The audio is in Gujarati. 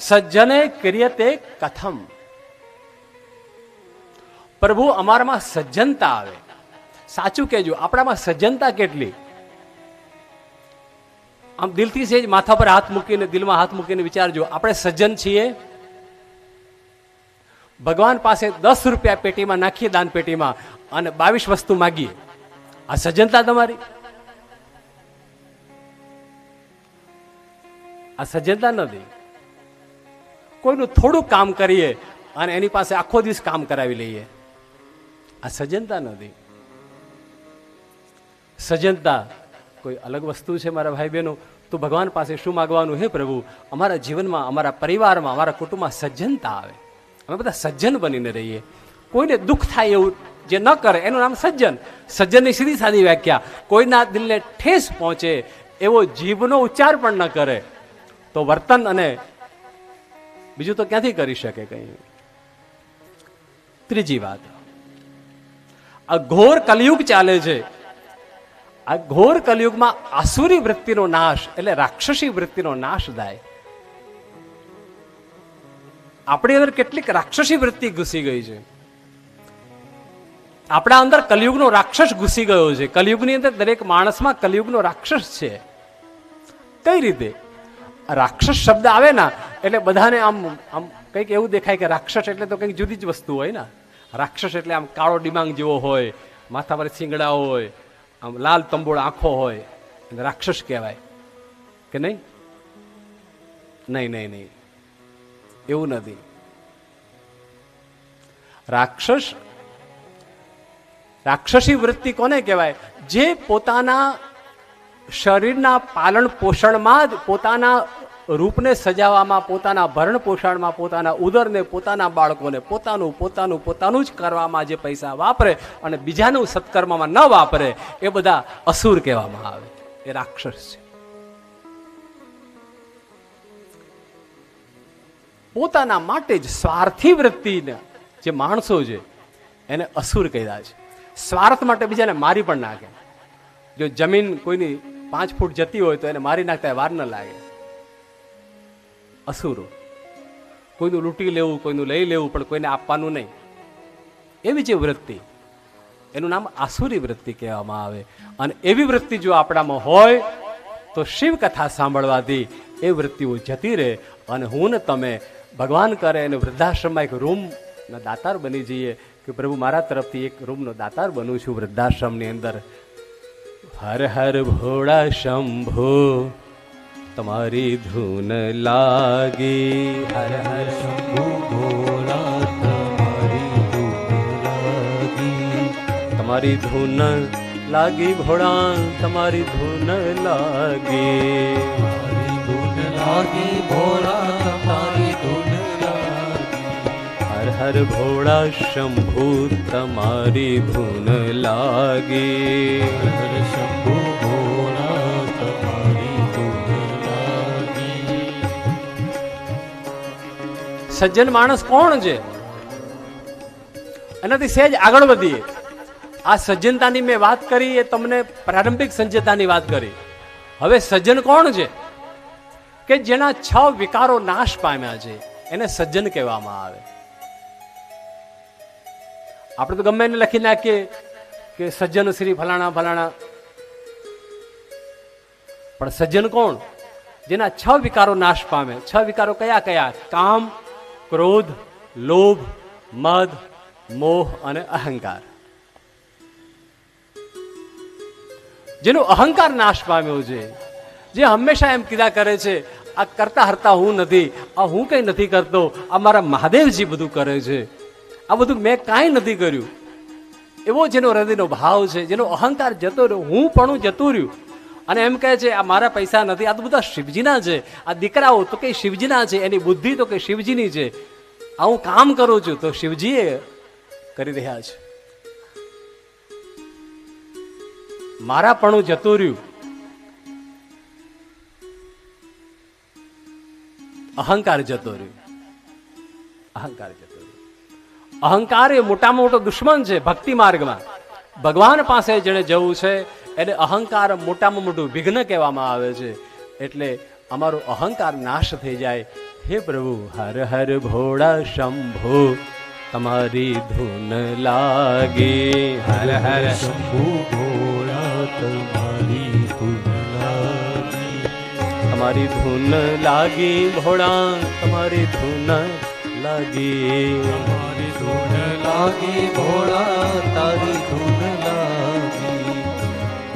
સજ્જને ક્રિયતે કથમ. પ્રભુ, અમારામાં સજ્જનતા આવે. સાચું કહેજો, આપણામાં સજ્જનતા કેટલી? આમ દિલથી સેજ માથા પર હાથ મૂકીને, દિલમાં હાથ મૂકીને વિચારજો, આપણે સજ્જન છીએ. ભગવાન પાસે દસ રૂપિયા પેટીમાં નાખીએ દાન પેટીમાં અને બાવીસ વસ્તુ માગીએ. આ સજ્જનતા તમારી? આ સજ્જનતા નથી કોઈનું થોડું કામ કરીએ અને એની પાસે આખો દિવસ કામ કરાવી લઈએ. આ સજ્જનતા નથી. સજ્જનતા કોઈ અલગ વસ્તુ છે મારા ભાઈ બહેનો તો ભગવાન પાસે શું માગવાનું? હે પ્રભુ, અમારા જીવનમાં, અમારા પરિવારમાં, અમારા કુટુંબમાં સજ્જનતા આવે. અમે બધા સજ્જન બનીને રહીએ. કોઈને દુઃખ થાય એવું જે ન કરે, એનું નામ સજ્જન. સજ્જનની સીધી સાદી વ્યાખ્યા, કોઈના દિલને ઠેસ પહોંચે એવો જીભનો ઉચ્ચાર પણ ન કરે. તો વર્તન અને બીજું તો ક્યાંથી કરી શકે કઈ? ત્રીજી વાત. આ ઘોર કલયુગ ચાલે છે. આ ઘોર કલયુગમાં આસુરી વૃત્તિનો નાશ એટલે રાક્ષસી વૃત્તિનો નાશ થાય. આપણી અંદર કેટલીક રાક્ષસી વૃત્તિ ઘૂસી ગઈ છે. આપણા અંદર કલયુગનો રાક્ષસ ઘૂસી ગયો છે. કલયુગની અંદર દરેક માણસમાં કલયુગનો રાક્ષસ છે. કઈ રીતે? રાક્ષસ શબ્દ આવે ને એટલે બધાને આમ આમ કંઈક એવું દેખાય કે રાક્ષસ એટલે તો કંઈક જુદી જ વસ્તુ હોય ને. રાક્ષસ એટલે આમ કાળો ડિમાંગ જેવો હોય માથા પર શીંગડા હોય, આમ લાલ તંબોળ આંખો હોય, એને રાક્ષસ કહેવાય. કે નહીં? નહીં નહીં નહીં. એવું નથી. રાક્ષસ, રાક્ષસી વૃત્તિ કોને કહેવાય? જે પોતાના શરીરના પાલન પોષણમાં જ પોતાના રૂપને સજાવવામાં, પોતાના ભરણ પોષણમાં પોતાના ઉદરને, પોતાના બાળકોને, પોતાનું પોતાનું પોતાનું જ કરવામાં જે પૈસા વાપરે અને બીજાનું સત્કર્મમાં ન વાપરે, એ બધા અસુર કહેવામાં આવે. એ રાક્ષસ છે. પોતાના માટે જ સ્વાર્થી વૃત્તિને જે માણસો છે, એને અસુર કહ્યા છે. સ્વાર્થ માટે બીજાને મારી પણ નાખે. જો જમીન કોઈની પાંચ ફૂટ જતી હોય તો એને મારી નાખતા વાર ન લાગે. અસુરો. કોઈનું લૂંટી લેવું, કોઈનું લઈ લેવું, પણ કોઈને આપવાનું નહીં. એવી જે વૃત્તિ, એનું નામ આસુરી વૃત્તિ કહેવામાં આવે. અને એવી વૃત્તિ જો આપણામાં હોય, તો શિવ કથા સાંભળવાથી એ વૃત્તિઓ જતી રહે અને હું ને તમે ભગવાન કરે અને વૃદ્ધાશ્રમમાં એક રૂમના દાતાર બની જઈએ કે પ્રભુ મારા તરફથી એક રૂમનો દાતાર બનું છું વૃદ્ધાશ્રમની અંદર. હર હર ભોળા શંભો. તમારી ધૂન લાગી હર હર શંભુ ભોળા તમારી ધૂન લાગી. તમારી ધૂન લાગી ભોળા તમારી ધૂન લાગી મારી ધૂન લાગી ભોળા તમારી ધૂન લાગી. હર હર ભોળા શંભુ તમારી ધૂન લાગી હર સજ્જન માણસ કોણ છે? એનાથી સહેજ આગળ વધીએ. આ સજ્જનતાની મેં વાત કરી, એ તમને પ્રારંભિક સજ્જનતાની વાત કરી. હવે સજ્જન કોણ છે? કે જેના છ વિકારો નાશ પામ્યા છે, એને સજ્જન કહેવામાં આવે. આપણે તો ગમે એને લખી નાખીએ કે સજ્જન શ્રી ફલાણા ફલાણા. પણ સજ્જન કોણ? જેના છ વિકારો નાશ પામે. છ વિકારો કયા કયા? કામ ક્રોધ લોભ મદ મોહ અને અહંકાર. જેનો અહંકાર નાશ પામ્યો છે, જે હંમેશા એમ કીધા કરે છે, આ કરતા હરતા હું નથી, આ હું કઈ નથી કરતો, આ મારા મહાદેવજી બધું કરે છે. આ બધું મેં કાંઈ નથી કર્યું. એવો જેનો હૃદયનો ભાવ છે, જેનો અહંકાર જતો રહ્યો, હું પણ જતું રહ્યું. અને એમ કહે છે, આ મારા પૈસા નથી, આ તો બધા શિવજીના છે. આ દીકરાઓ તો કઈ શિવજીના છે, એની બુદ્ધિ તો કઈ શિવજીની છે. આ હું કામ કરું છું તો શિવજીએ કરી રહ્યા છે. મારા પણ જતું રહ્યું. અહંકાર જતો રહ્યો. અહંકાર જતો રહ્યો. અહંકાર એ મોટામાં મોટો દુશ્મન છે ભક્તિ માર્ગમાં. ભગવાન પાસે જેને જવું છે, એને અહંકાર મોટામાં મોટું વિઘ્ન કહેવામાં આવે છે. એટલે અમારો અહંકાર નાશ થઈ જાય હે પ્રભુ હર હર ભોળા શંભો તમારી ધૂન લાગે હર હર શંભુ ભોળા તમારી ધૂન લાગી તમારી ધૂન લાગી ભોળા તમારી ધૂન લાગી તમારી ધૂન લાગી ભોળા તારી ધૂન